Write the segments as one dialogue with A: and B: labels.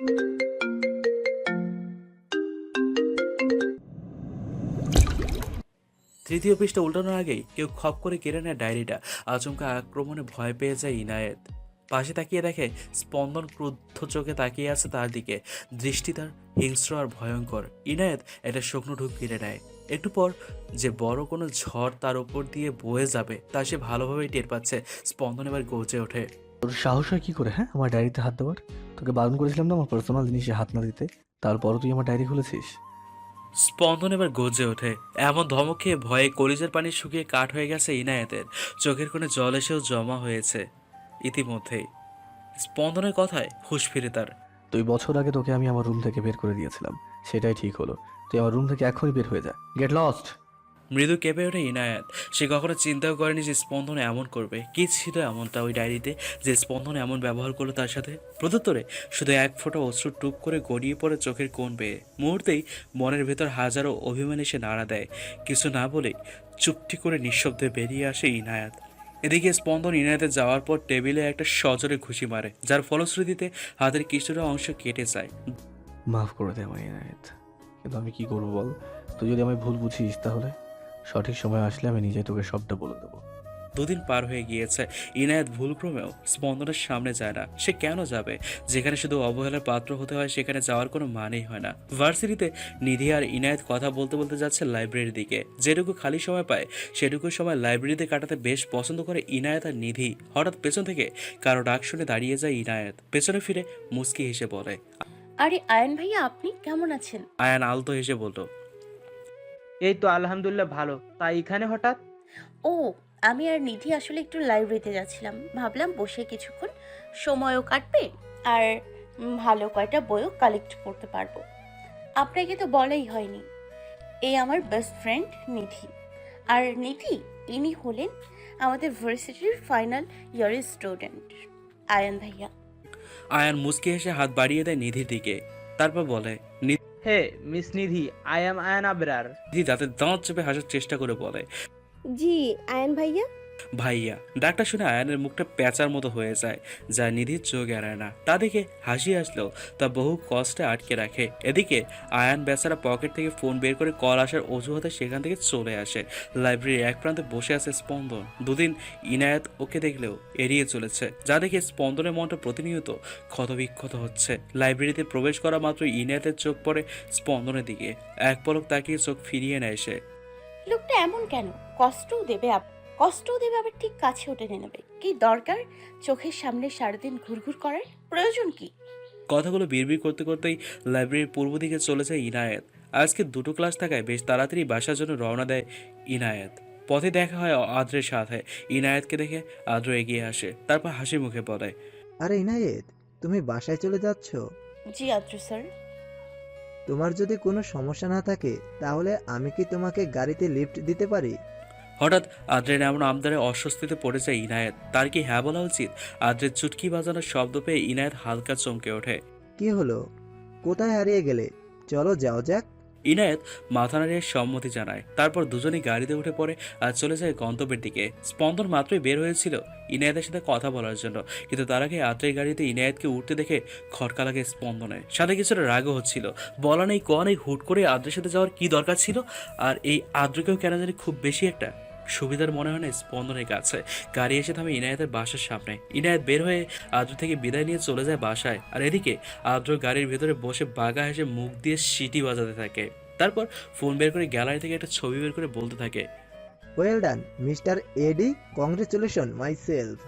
A: তৃতীয় পৃষ্ঠা উল্টানোর আগেই কেউ খপ করে কেড়ে নেয় ডায়েরিটা। আচমকা আক্রমণে ভয় পেয়ে যায় ইনায়েত। পাশে তাকিয়ে দেখে স্পন্দন ক্রুদ্ধ চোখে তাকিয়ে আছে তার দিকে। দৃষ্টি তার হিংস্র আর ভয়ঙ্কর। ইনায়েত একটা শুকনো ঢুক কেড়ে নেয়। একটু পর যে বড় কোনো ঝড় তার উপর দিয়ে বয়ে যাবে, তা সে ভালোভাবেই টের পাচ্ছে। স্পন্দন এবার গর্জে ওঠে।
B: তোর সাহস হয় কি করে হ্যাঁ? আমার ডায়েরিতে হাত দেওয়ার? তোকে বারণ করেছিলাম না আমার পার্সোনাল জিনিসে হাত না দিতে? তারপরও তুই আমার ডায়েরি খুলেছিস?
A: স্পন্দন এবার গর্জে ওঠে। এমন ধমক খেয়ে ভয়ে কলিজের পানি শুকিয়ে কাঠ হয়ে গেছে ইনায়েতের। চোখের কোণে জল এসেও জমা হয়েছে ইতিমধ্যেই। স্পন্দনের কথায় হুঁশ ফিরে তার।
B: দুই বছর আগে তোকে আমি আমার রুম থেকে বের করে দিয়েছিলাম। সেটাই ঠিক হলো। তুই আমার রুম থেকে এখনই বের হয়ে যা। গেট লস্ট
A: মৃদু কেঁপে ওঠে ইনায়াত। সে কখনো চিন্তাও করেনি যে স্পন্দন এমন করবে। কি ছিল এমনটা ওই ডায়েরিতে? যে স্পন্দন এমন ব্যবহার করল তার সাথে? প্রদত্তরে শুধু এক ফোঁটা অশ্রু টুপ করে গড়িয়ে পড়ে চোখের কোণ বেয়ে মুহূর্তেই মনের ভেতর হাজারো অভিমান এসে নাড়া দেয়। কিছু না বলেই চুপটি করে নিঃশব্দে বেরিয়ে আসে ইনায়াত। এদিকে স্পন্দন ইনায়াতে যাওয়ার পর টেবিলে একটা সজরে ঘুষি মারে, যার ফলশ্রুতিতে হাতের কিছুটা অংশ কেটে যায়।
B: মাফ করে দে আমার ইনায়েত, কিন্তু আমি কি করব বল? তুই যদি আমায় ভুল বুঝিস তাহলে? সঠিক সময় আসলে আমি নিজে তোকে সবটা বলে দেবো।
A: দুদিন পার হয়ে গিয়েছে। ইনায়াত ভুলক্রমেও স্পন্দনের সামনে যায় না। সে কেন যাবে? যেখানে শুধু অবহেলার পাত্র হতে হয় সেখানে যাওয়ার কোনো মানেই হয় না। ভার্সিটিতে নিধি আর ইনায়েত কথা বলতে বলতে যাচ্ছে লাইব্রেরির দিকে। যেটুকু খালি সময় পায় সেটুকু সময় লাইব্রেরিতে কাটাতে বেশ পছন্দ করে ইনায়েত আর নিধি। হঠাৎ পেছন থেকে কারও ডাক শুনে দাঁড়িয়ে যায় ইনায়েত। পেছনে ফিরে মুস্কি হেসে বলে
C: আরে আয়ন ভাইয়া আপনি কেমন আছেন?
A: আয়ান আলতো হেসে বলল
D: এই তো আলহামদুলিল্লাহ ভালো। তাই এখানে হঠাৎ?
C: ও আমি আর নিধি আসলে একটু লাইব্রেরিতে যাচ্ছিলাম। ভাবলাম বসে কিছুক্ষণ সময়ও কাটবে আর ভালো কয়টা বইও কালেক্ট করতে পারব। আপনাকে তো বলাই হয়নি। এই আমার বেস্ট ফ্রেন্ড নিধি। আর নিধি ইনি হলেন আমাদের ভার্সিটির ফাইনাল ইয়ারের স্টুডেন্ট আয়ন ভাইয়া।
A: আয়ান মুস্কি হেসে হাত বাড়িয়ে দেয় নিধির দিকে। তারপর বলে
D: hey miss Nidhi I am Ayan Abrar
A: Nidhi দাঁতে দাঁত চেপে হাসার চেষ্টা করে বলে।
E: জি আয়ন ভাইয়া।
A: ভাইয়া, ডাকটা শুনে আয়ানের মুখটা পেঁচার মতো হয়ে যায়, যা নিধির চোখ এড়ায় না। তা দেখে হাসি আসলেও তা বহু কষ্টে আটকে রাখে। এদিকে আয়ান বেচারা পকেট থেকে ফোন বের করে কল আসার অজুহাতে সেখান থেকে চলে আসে। লাইব্রেরির এক প্রান্তে বসে আছে স্পন্দন। দুদিন ইনায়াত ওকে দেখলেও এড়িয়ে চলেছে, যা দেখে স্পন্দনের মনটা প্রতিনিয়ত ক্ষতবিক্ষত হচ্ছে। লাইব্রেরিতে প্রবেশ করা মাত্র ইনায়াতের চোখ পড়ে স্পন্দনের দিকে। এক পলক তাকিয়ে চোখ ফিরিয়ে নেয় সে।
C: লোকটা এমন কেন? কষ্টও দেবে আপ- কষ্টও দেবে আবার ঠিক কাছে টেনে নেবে। কি দরকার? চোখের সামনে সারাদিন ঘুরঘুর করার? প্রয়োজন কি?
A: কথাগুলো বিড়বিড় করতে করতেই লাইব্রেরির পূর্ব দিকে চলে যায় ইনায়েত। আজকে দুটো ক্লাস থাকায় বেশ তাড়াতাড়ি বাসার জন্য রওনা দেয় ইনায়েত। পথে দেখা হয় আদ্রের সাথে। ইনায়েতকে দেখে আদ্র এগিয়ে আসে তারপর হাসি মুখে বলে
F: আরে ইনায়েত তুমি বাসায় চলে যাচ্ছ?
C: জি আদ্র স্যার।
F: তোমার যদি কোনো সমস্যা না থাকে তাহলে আমি কি তোমাকে গাড়িতে লিফট দিতে পারি?
A: হঠাৎ আদ্রের এমন আমদারে অস্বস্তিতে পড়ে যায় ইনায়েত। তার কি হ্যাঁ বলা উচিত? আদ্রের চুটকি বাজানোর শব্দ পেয়ে ইনায়েত হালকা চমকে ওঠে।
F: কি হলো? কোথায় হারিয়ে গেলে? চলো যাও যাক।
A: ইনায়েত মাথা নাড়িয়ে সম্মতি জানায়। তারপর দুজনেই গাড়িতে উঠে পড়ে আর চলে যায় গন্তব্যের দিকে। স্পন্দন মাত্রই বের হয়েছিল ইনায়েতের সাথে কথা বলার জন্য। কিন্তু তার আগে আত্রের গাড়িতে ইনায়েতকে উঠতে দেখে খটকা লাগে স্পন্দনের সাথে কিছুটা রাগও হচ্ছিল। বলা নেই ক নেই হুট করে আদ্রের সাথে যাওয়ার কি দরকার ছিল? আর এই আদ্রকেও কেন জানি খুব বেশি একটা সুবিধার মনে হয় না, স্পন্দনের কাছে গাড়ি এসে থামে ইনায়েতের বাসার সামনে। ইনায়েত বের হয়ে আদ্র থেকে বিদায় নিয়ে চলে যায় বাসায়। আর এদিকে আদ্র গাড়ির ভেতরে বসে বাঘা হেসে মুখ দিয়ে সিটি বাজাতে থাকে। তারপর ফোন বের করে গ্যালারি থেকে একটা ছবি বের করে বলতে থাকে।
F: Well done mister Adi congratulation myself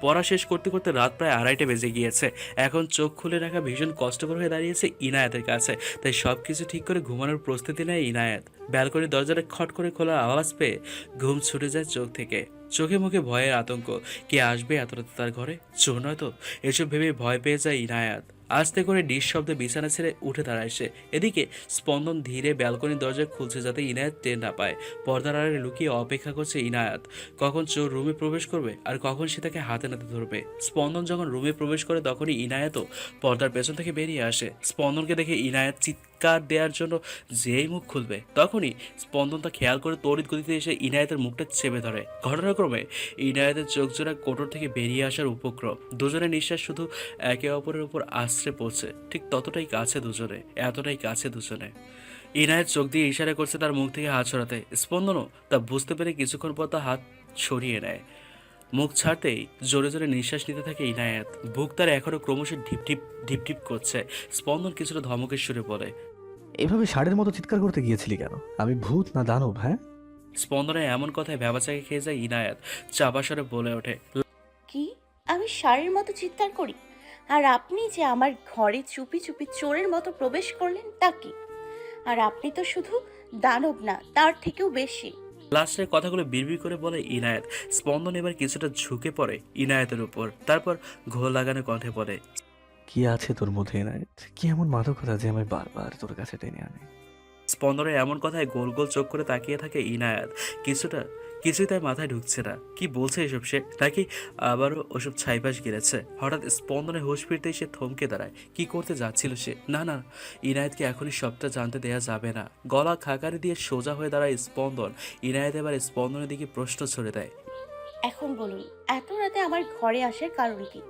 A: পড়া শেষ করতে করতে রাত প্রায় আড়াইটে বেজে গিয়েছে। এখন চোখ খুলে রাখা ভীষণ কষ্টকর হয়ে দাঁড়িয়েছে ইনায়েতের কাছে। তাই সব কিছু ঠিক করে ঘুমানোর প্রস্তুতি নেয় ইনায়েত। ব্যালকনির দরজাটা খট করে খোলার আওয়াজ পেয়ে ঘুম ছুটে যায় চোখ থেকে। চোখে মুখে ভয়ের আতঙ্ক। কে আসবে এত রাতে তার ঘরে? চোর নয় তো? এসব ভেবে ভয় পেয়ে যায় ইনায়াত। আস্তে করে নিঃশব্দে বিছানা ছেড়ে উঠে দাঁড়ায় সে। এদিকে স্পন্দন ধীরে ব্যালকনির দরজা খুলছে যাতে ইনায়াত টের না পায়। পর্দার আড়ে লুকিয়ে অপেক্ষা করছে ইনায়াত। কখন চোর রুমে প্রবেশ করবে আর কখন সে তাকে হাতে নাতে ধরবে। স্পন্দন যখন রুমে প্রবেশ করে তখনই ইনায়াতও পর্দার পেছন থেকে বেরিয়ে আসে। স্পন্দনকে দেখে ইনায়াত চিৎ চিৎকার দেওয়ার জন্য যেই মুখ খুলবে, তখনই স্পন্দন তা খেয়াল করে তড়িৎ গতিতে এসে ইনায়েতের মুখটা চেপে ধরে। ঘটনাক্রমে ইনায়েতের চোখ জোড়া কোটর থেকে বেরিয়ে আসার উপক্রম। দুজনের নিঃশ্বাস শুধু একে অপরের উপর আশ্রে পড়ছে। ঠিক ততটাই কাছে দুজনে, এতটাই কাছে দুজনে। ইনায়েত চোখ দিয়ে ইশারা করছে তার মুখ থেকে হাত সরাতে। স্পন্দনও তা বুঝতে পেরে কিছুক্ষণ পর তা হাত সরিয়ে নেয়। মুখ ছাড়তেই জোরে জোরে নিঃশ্বাস নিতে থাকে ইনায়াত। বুক তার এখনও ক্রমশ ঢিপ ঢিপ ঢিপ ঢিপ করছে। স্পন্দন কিছুটা ধমকের সুরে বলে।
B: এভাবে ষাঁড়ের মতো চিৎকার করতে গিয়েছিলি কেন? আমি ভূত না দানব হ্যাঁ?
A: স্পন্দনে এমন কথায় ভ্যাবাচাকে খেয়ে যায় ইনায়াত। চাপা স্বরে বলে ওঠে।
C: কি? আমি শাড়ির মতো চিৎকার করি? আর আপনি যে আমার ঘরে চুপি চুপি চোরের মতো প্রবেশ করলেন তা কি? আর আপনি তো শুধু দানব না তার থেকেও বেশি।
A: লাস্টের কথাগুলো বিড়বিড় করে বলে ইনায়েত। স্পন্দন এবার কিছুটা ঝুঁকে পড়ে ইনায়তের উপর। তারপর ঘোল লাগানো কণ্ঠে বলে
B: কি আছে তোর মধ্যে ইনায়েত? কি এমন মাদকতা যে আমি বারবার তোর কাছে টেনে আনে?
A: স্পন্দনের এমন কথায় গোল গোল চোখ করে তাকিয়ে থাকে ইনায়াত। কিছুটা কিছুই তার মাথায় ঢুকছে না। কি বলছে এসব সে? নাকি আবারও ওসব ছাইপাশ গিরেছে? হঠাৎ স্পন্দনে হুঁশ ফিরতেই সে থমকে দাঁড়ায়। কি করতে যাচ্ছিল সে? না না ইনায়েতকে এখনই সবটা জানতে দেয়া যাবে না। গলা খাকারি দিয়ে সোজা হয়ে দাঁড়ায় স্পন্দন। ইনায়েত এবার স্পন্দনের দিকে প্রশ্ন ছড়ে দেয়।
C: এখন বলুন এত রাতে আমার ঘরে আসার কারণ কি?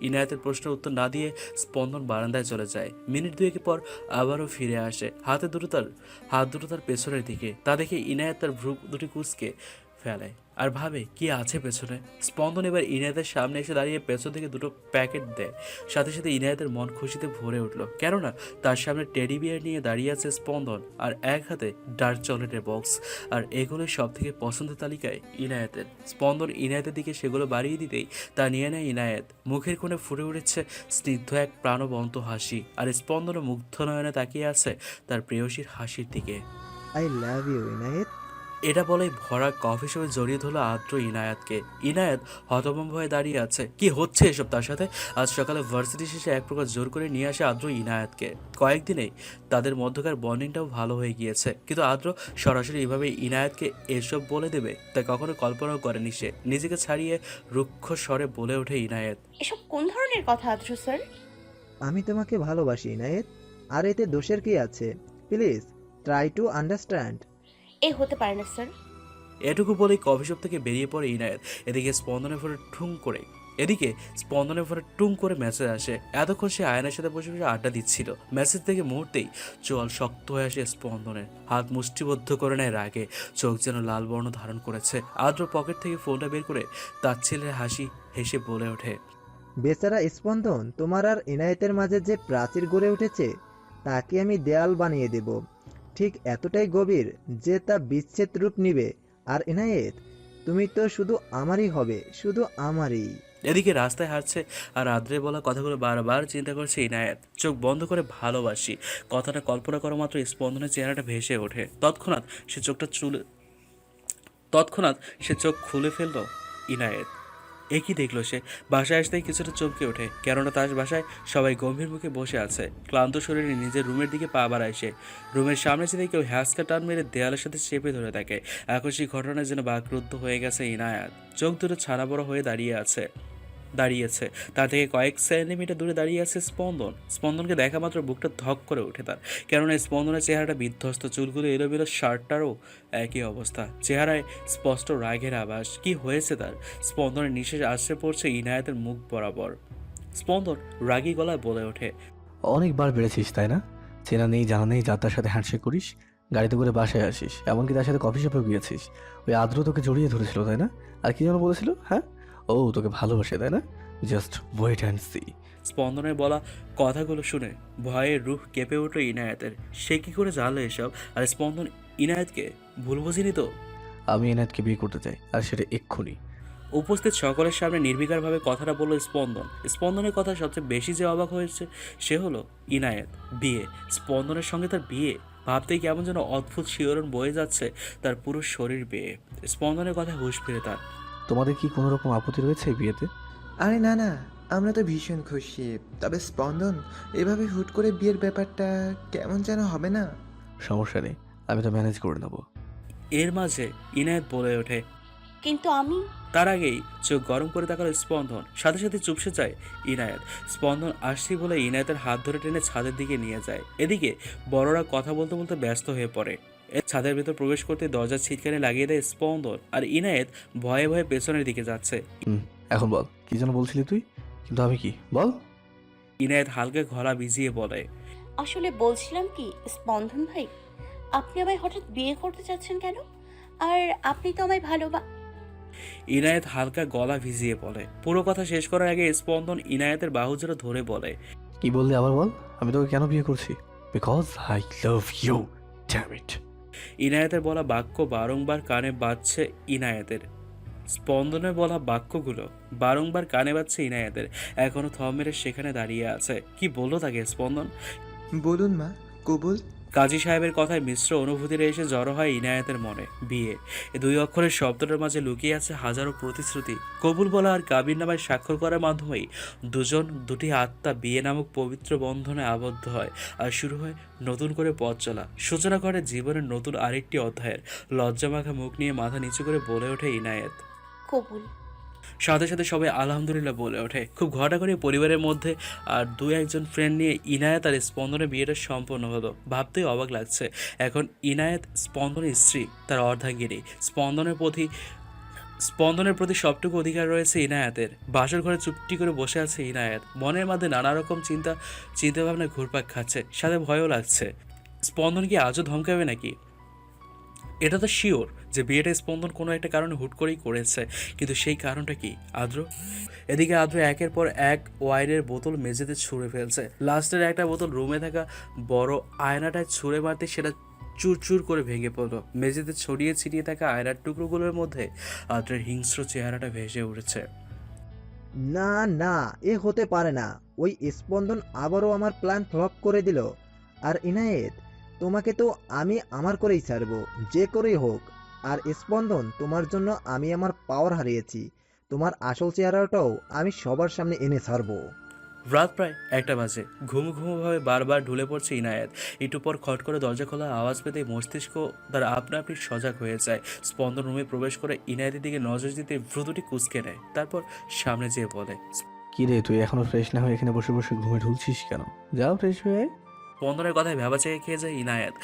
A: ইনায়েতের প্রশ্নের উত্তর না দিয়ে স্পন্দন বারান্দায় চলে যায়। মিনিট দুয়েক পর আবারও ফিরে আসে। হাতে দুটো তার হাত দুটো তার পেছনের দিকে। তা দেখে ইনায়েত তার ভ্রু দুটি কুচকে ফেলে। আর ভাবে, কি আছে পেছনে? স্পন্দন এবার ইনায়েতের সামনে এসে দাঁড়িয়ে পেছন থেকে দুটো প্যাকেট দেয়। সাথে সাথে ইনায়েতের মন খুশিতে ভরে উঠল। কেননা, তার সামনে টেডি বিয়ার নিয়ে দাঁড়িয়ে আছে স্পন্দন আর এক হাতে ডার্ক চকলেটের বক্স। আর এগুলো সব থেকে পছন্দের তালিকায় ইনায়েতের। স্পন্দন ইনায়েতের দিকে সেগুলো বাড়িয়ে দিতেই তা নিয়ে নেয় ইনায়েত। মুখের কোণে ফুটে উঠেছে স্নিগ্ধ এক প্রাণবন্ত হাসি। আর স্পন্দন মুগ্ধ নয়নে তাকিয়ে আছে তার প্রেয়সীর হাসির দিকে।
F: I love you Inayat.
A: এটা বলেই ভরা কফি শপে জড়িয়ে ধরলো আদ্র ইনায়াতকে। ইনায়াত হতভম্ব হয়ে দাঁড়িয়ে আছে। কি হচ্ছে এসব তার সাথে? আজ সকালে ভার্সিটি শেষে এক প্রকার জোর করে নিয়ে আসে আদ্র ইনায়াতকে। কয়েকদিনেই তাদের মধ্যকার বন্ডিংটাও ভালো হয়ে গিয়েছে। কিন্তু আদ্র সরাসরি এভাবে ইনায়াতকে এসব বলে দেবে তা কখনো কল্পনাও করেনি সে। নিজেকে ছাড়িয়ে রুক্ষ স্বরে বলে ওঠে ইনায়েত।
C: এসব কোন ধরনের কথা আদ্র স্যার?
F: আমি তোমাকে ভালোবাসি ইনায়েত। আর এতে দোষের কি আছে? প্লিজ ট্রাই টু আন্ডারস্ট্যান্ড
C: এ হতে পারে না স্যার।
A: এটুকু বলেই কফি শপ থেকে বেরিয়ে পড়ে ইনায়েত। এদিকে স্পন্দনের ফোনে ঠুং করে এদিকে স্পন্দনের ফোনে টুং করে মেসেজ আসে। এতক্ষণ সে আয়নার সাথে বসে বসে আড্ডা দিচ্ছিল। মেসেজ থেকে মুহূর্তেই চোয়াল শক্ত হয়ে আসে স্পন্দনের। হাত মুষ্টিবদ্ধ করে নেয় রাগে। চোখ যেন লাল বর্ণ ধারণ করেছে। আদ্র পকেট থেকে ফোনটা বের করে তার ছেলের হাসি হেসে বলে ওঠে।
F: বেচারা স্পন্দন তোমার আর ইনায়েতের মাঝে যে প্রাচীর গড়ে উঠেছে তাকে আমি দেয়াল বানিয়ে দেব। ঠিক এতটাই গভীর যে তা বিচ্ছেদ রূপ নিবে। আর ইনায়েত, তুমি তো শুধু আমারই হবে, শুধু আমারই।
A: এদিকে রাস্তায় হাঁটছে আর আদ্রে বলা কথাগুলো বারবার চিন্তা করছে ইনায়েত। চোখ বন্ধ করে ভালোবাসি। কথাটা কল্পনা করা মাত্র স্পন্দনের চেহারাটা ভেসে ওঠে। তৎক্ষণাৎ সে চোখটা চুলে তৎক্ষণাৎ সে চোখ খুলে ফেলল ইনায়েত। একই দেখল সে? বাসায় আসতেই কিছুটা চমকে ওঠে। কেননা তার বাসায় সবাই গম্ভীর মুখে বসে আছে। ক্লান্ত শরীরে নিজের রুমের দিকে পা বাড়ায় সে। রুমের সামনে যেতে কেউ হ্যাসকা টান মেরে দেয়ালের সাথে চেপে ধরে থাকে। আকস্মিক ঘটনায় যেন বাকরুদ্ধ হয়ে গেছে ইনায়াত। চোখ দুটো ছাড়া বড় হয়ে দাঁড়িয়ে আছে। দাঁড়িয়েছে। তা থেকে কয়েক সেন্টিমিটার দূরে দাঁড়িয়ে আছে স্পন্দন। স্পন্দনকে দেখা মাত্র বুকটা ধক করে ওঠে তার। কেননা স্পন্দনের চেহারাটা বিধ্বস্ত, চুলগুলো এলোমেলো, শার্টটারও একই অবস্থা। চেহারায় স্পষ্ট রাগের আভাস। কি হয়েছে তার? স্পন্দনের নিঃশ্বাস আশ্রে পড়ছে ইনায়াতের মুখ বরাবর। স্পন্দন রাগী গলায় বলে ওঠে,
B: অনেকবার বেড়েছিস, তাই না? চেনা নেই, জানা নেই, যার তার সাথে হ্যান্ডশেক করিস, গাড়িতে করে বাসায় আসিস। এমনকি তার সাথে কফি শপে গিয়েছিস। ওই আদ্র তোকে জড়িয়ে ধরেছিল, তাই না? আর কি যেন বলেছিল হ্যাঁ? ও তোকে ভালোবাসে তাই না? জাস্ট ওয়েট অ্যান্ড সি
A: স্পন্দনের বলা কথাগুলো শুনে ভয়ে রুহ কেঁপে উঠল ইনায়াতের। সে কি করে জানলো এসব? আর স্পন্দন ইনায়াতকে ভুল বুঝিনি তো?
B: আমি এনায়তকে বিয়ে করতে চাই আর সেটা এক্ষুনি।
A: উপস্থিত সকলের সামনে নির্বিকারভাবে কথাটা বলল স্পন্দন। স্পন্দনের কথা সবচেয়ে বেশি যে অবাক হয়েছে সে হলো ইনায়েত। বিয়ে। স্পন্দনের সঙ্গে তার বিয়ে? ভাবতেই কেমন যেন অদ্ভুত শিহরণ বয়ে যাচ্ছে তার পুরো শরীর বেয়ে। স্পন্দনের কথা হুঁশ ফিরে তার।
B: তোমাদের কি কোনো রকম আপত্তি রয়েছে এই বিয়েতে?
G: আরে না না আমরা তো ভীষণ খুশি। তবে স্পন্দন এভাবে হুট করে বিয়ের ব্যাপারটা কেমন যেন হবে না?
B: সমস্যা নেই আমি তো ম্যানেজ করে নেব।
A: এর মাঝে ইনায়েত বলে ওঠে
C: কিন্তু আমি?
A: তার আগেই চোখ গরম করে তাকালো স্পন্দন সাথে সাথে চুপসে যায় ইনায়েত। স্পন্দন আসছি বলে ইনায়েতের হাত ধরে টেনে ছাদের দিকে নিয়ে যায়। এদিকে বড়রা কথা বলতে বলতে ব্যস্ত হয়ে পড়ে। ছাদের ভেতর প্রবেশ করতে দরজার ছিটকানে লাগিয়ে দেয় স্পন্দন আর ইনায়েত ভয়ে ভয়ে পেছনের দিকে যাচ্ছে।
B: এখন বল কি যেন বলছিলি তুই? কিন্তু আমি কি? বল।
A: ইনায়েত হালকা গলা ভিজিয়ে বলে
C: আসলে বলছিলাম কি স্পন্দন ভাই আপনি আমায় হঠাৎ বিয়ে করতে চাচ্ছেন কেন? আর আপনি তো আমায় ভালোবা
A: ইনায়েত হালকা গলা ভিজিয়ে বলে পুরো কথা শেষ করার আগে স্পন্দন ইনায়েতের বাহু জোরে ধরে বলে
B: কি বললি আবার বল? আমি তোকে কেন বিয়ে করছি? Because I love you damn it
A: ইনায়েতের বলা বাক্য বারংবার কানে বাজছে ইনায়েতের। স্পন্দনে বলা বাক্যগুলো বারংবার কানে বাজছে ইনায়েতের। এখনও থম মেরে সেখানে দাঁড়িয়ে আছে। কি বলল তাকে স্পন্দন?
G: বলুন মা, কবুল।
A: কাজী সাহেবের কথায় মিশ্র অনুভূতিরে এসে জড়ো হয় ইনায়েতের মনে। বিয়ে। দুই অক্ষরের শব্দটার মাঝে লুকিয়ে আছে হাজারো প্রতিশ্রুতি। কবুল বলা আর কাবির নামায় স্বাক্ষর করার মাধ্যমেই দুজন, দুটি আত্মা বিয়ে নামক পবিত্র বন্ধনে আবদ্ধ হয় আর শুরু হয় নতুন করে পথ চলা। সূচনা করে জীবনের নতুন আরেকটি অধ্যায়ের। লজ্জামাখা মুখ নিয়ে মাথা নিচু করে বলে ওঠে ইনায়েত।
C: কবুল।
A: সাথে সাথে সবাই আলহামদুলিল্লাহ বলে ওঠে। খুব ঘটা করে পরিবারের মধ্যে আর দু একজন ফ্রেন্ড নিয়ে ইনায়েত আর স্পন্দনের বিয়েটা সম্পন্ন হলো। ভাবতেই অবাক লাগছে। এখন ইনায়েত স্পন্দনের স্ত্রী, তার অর্ধাঙ্গিনী। স্পন্দনের প্রতি স্পন্দনের প্রতি সবটুকু অধিকার রয়েছে ইনায়াতের। বাসর ঘরে চুপটি করে বসে আছে ইনায়াত। মনের মধ্যে নানা রকম চিন্তা চিন্তা ভাবনা ঘুরপাক খাচ্ছে। সাথে ভয়ও লাগছে। স্পন্দন কি আজও ধমকাবে নাকি? এটা তো শিওর যে বিয়েটা স্পন্দন কোনো একটা কারণে হুট করেই করেছে। কিন্তু সেই কারণটা কি? আদ্র? এদিকে আদ্র একের পর এক ওয়াইনের বোতল মেঝেতে ছুঁড়ে ফেলছে। লাস্টের একটা বোতল রুমে থাকা বড় আয়নাটায় ছুঁড়ে মারতে সেটা চুরচুর করে ভেঙে পড়ল। মেঝেতে ছড়িয়ে ছিটিয়ে থাকা আয়নার টুকরোগুলোর মধ্যে আদ্রের হিংস্র চেহারাটা ভেসে উঠেছে।
F: না না, এ হতে পারে না। ওই স্পন্দন আবারও আমার প্ল্যান ফ্লপ করে দিল। আর ইনায়েত তোমাকে তো আমি আমার করেই ছাড়বো যে করেই হোক। আর স্পন্দন তোমার জন্য আমি আমার পাওয়ার হারিয়েছি। তোমার আসল চেহারাটাও আমি সবার সামনে এনে ছাড়বো।
A: রাত প্রায় একটা বাজে। ঘুমু ঘুমুভাবে বারবার ঢুলে পড়ছে ইনায়েত। একটু পর খট করে দরজা খোলা আওয়াজ পেতে মস্তিষ্ক তার আপনা আপনি সজাগ হয়ে যায়। স্পন্দন রুমে প্রবেশ করে ইনায়েতের দিকে নজর দিতে দ্রুতটি কুচকে নেয়। তারপর সামনে যেয়ে বলে
B: কি রে তুই এখনও ফ্রেশ না হয়ে এখানে বসে বসে ঘুমে ঢুলছিস কেন? যাও ফ্রেশ হয়ে
A: স্পন্দনের কথায় ভেবা চেয়ে খেয়ে যায় ইনায়াত।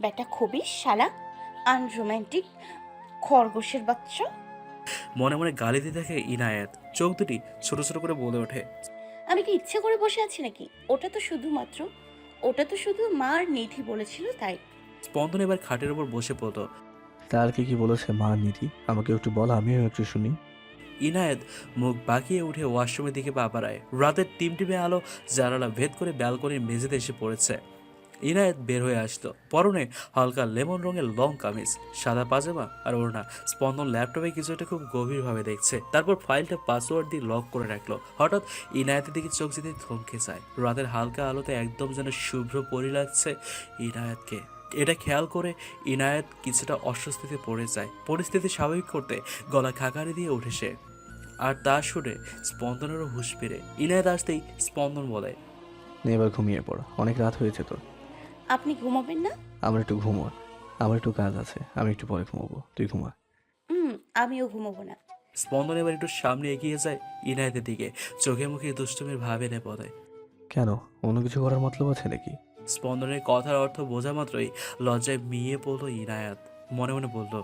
C: ব্যাটা খুবই শালা আনরোম্যান্টিক খরগোশের বাচ্চা।
A: মনে মনে গালি দিয়ে থাকে ইনায়াত। চোখ দুটি ছোট ছোট করে বলে ওঠে।
C: আমি কি ইচ্ছে করে বসে আছি নাকি? ওটা তো শুধুমাত্র ওটা তো শুধু মার আর নিধি বলেছিল তাই।
A: স্পন্দন এবার খাটের উপর বসে পড়ল।
B: তার কি কি বলেছে মা নিধি? আমাকে একটু বল আমিও একটু শুনি।
A: ইনায়েত মুখ বাঁকিয়ে উঠে ওয়াশরুমের দিকে পা বাড়ায়। রাতের টিমটিমে আলো, জানালা ভেদ করে ব্যালকনির মেঝেতে এসে পড়েছে। ইনায়েত বের হয়ে আসতো পরনে হালকা লেমন রঙের লং কামিজ, সাদা পাজামা আর ওড়না। স্পন্দন ল্যাপটপে কিছু একটা খুব গভীরভাবে দেখছে। তারপর ফাইলটা পাসওয়ার্ড দিয়ে লক করে রাখল। হঠাৎ ইনায়েতের দিকে চোখ যেতে থমকে যায়। রাতের হালকা আলোতে একদম যেন শুভ্র পরি লাগছে ইনায়েতকে। এটা খেয়াল করে ইনায়েত কিছুটা অস্বস্তিতে পড়ে যায়। পরিস্থিতি স্বাভাবিক করতে গলা খাকারি দিয়ে উঠে সে। আর তা শুনে স্পন্দনেরও হুঁশ ফিরে। ইনায়েত আসতেই স্পন্দন বলে
B: এবার ঘুমিয়ে পড় অনেক রাত হয়েছে তো
C: আপনি ঘুমাবেন না?
B: আমার একটু ঘুমো আমার একটু কাজ আছে আমি একটু পরে ঘুমাবো তুই ঘুমা।
C: হুম আমিও ঘুমাবো না।
A: স্পন্দন এবার একটু সামনে এগিয়ে যায় ইনায়েতের দিকে। চোখে মুখে দুষ্টুমির ভাব এনে পড়ে
B: কেন অন্য কিছু করার মতলব আছে নাকি?
A: স্পন্দনের কথার অর্থ বোঝা মাত্রই লজ্জায় মিয়ে পড়ল ইনায়াত। মনে মনে বলল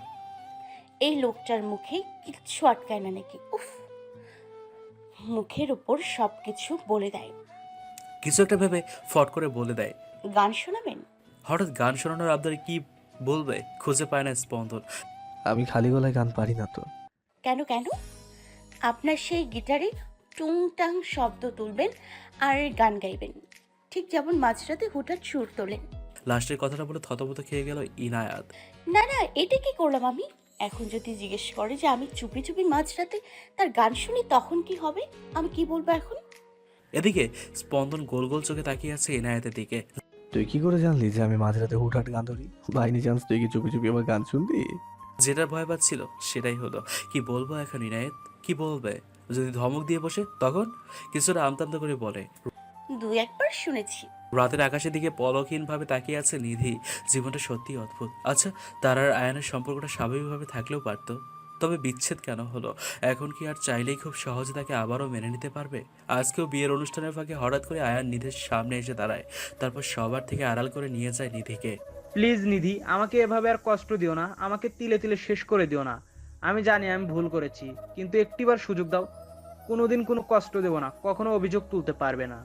C: এই লোকটার মুখে কিচ্ছু আটকায় না নাকি? উফ! মুখের উপর সব কিছু বলে দেয়।
A: কিছু একটা ভেবে ফট করে বলে দেয়।
C: গান শোনাবেন?
A: হঠাৎ গান শোনানোর আবদারে কি বলবে? খুঁজে পায় না স্পন্দন।
B: আমি খালি গলায় গান পারি না তো।
C: কেন কেন? আপনার সেই গিটারে টুংটাং শব্দ তুলবেন আর গান গাইবেন। ঠিক যেমন মাঝরাতে হুঠাৎ সুর তোলেন
A: লাস্টের কথাটা বলে থতমত খেয়ে গেল ইনায়াত।
C: না না এটা কি করলাম আমি? এখন যদি জিজ্ঞেস করে যে আমি চুপি চুপি মাঝরাতে তার গান শুনি তখন কি হবে? আমি কি বলব এখন?
A: এদিকে স্পন্দন গোল গোল চোখে তাকিয়ে আছে ইনায়াতের দিকে।
B: তুই কি করে জানলি যে আমি মাঝরাতে হুটহাট গান ধরি? বাইনি চান্স তুই কি চুপি চুপি আমার গান শুনবি?
A: যেটা ভয় পাচ্ছিল সেটাই হলো। কি বলব এখন ইনায়েত? কি বলবে? যদি ধমক দিয়ে বসে তখন? কিছুটা আমতামতা করে বলে
C: দু একবার শুনেছি।
A: রাতের আকাশের দিকে পলকহীনভাবে তাকিয়ে আছে নিধি। জীবনটা সত্যি অদ্ভুত। আচ্ছা তার আর আয়নের সম্পর্কটা স্বাভাবিকভাবে থাকলেও পারতো? তবে বিচ্ছেদ কেন হলো? এখন কি আর চাইলেই খুব সহজে তাকে আবারও মেনে নিতে পারবে? আজকেও বিয়ের অনুষ্ঠানের ফাঁকে হঠাৎ করে আয়ান নিধির সামনে এসে দাঁড়ায়। তারপর সবার থেকে আড়াল করে নিয়ে যায় নিধিকে।
D: প্লিজ নিধি আমাকে এভাবে আর কষ্ট দিও না। আমাকে তিলে তিলে শেষ করে দিও না। আমি জানি আমি ভুল করেছি কিন্তু একটিবার সুযোগ দাও। কোনোদিন কোনো কষ্ট দেবো না। কখনো অভিযোগ তুলতে পারবে না।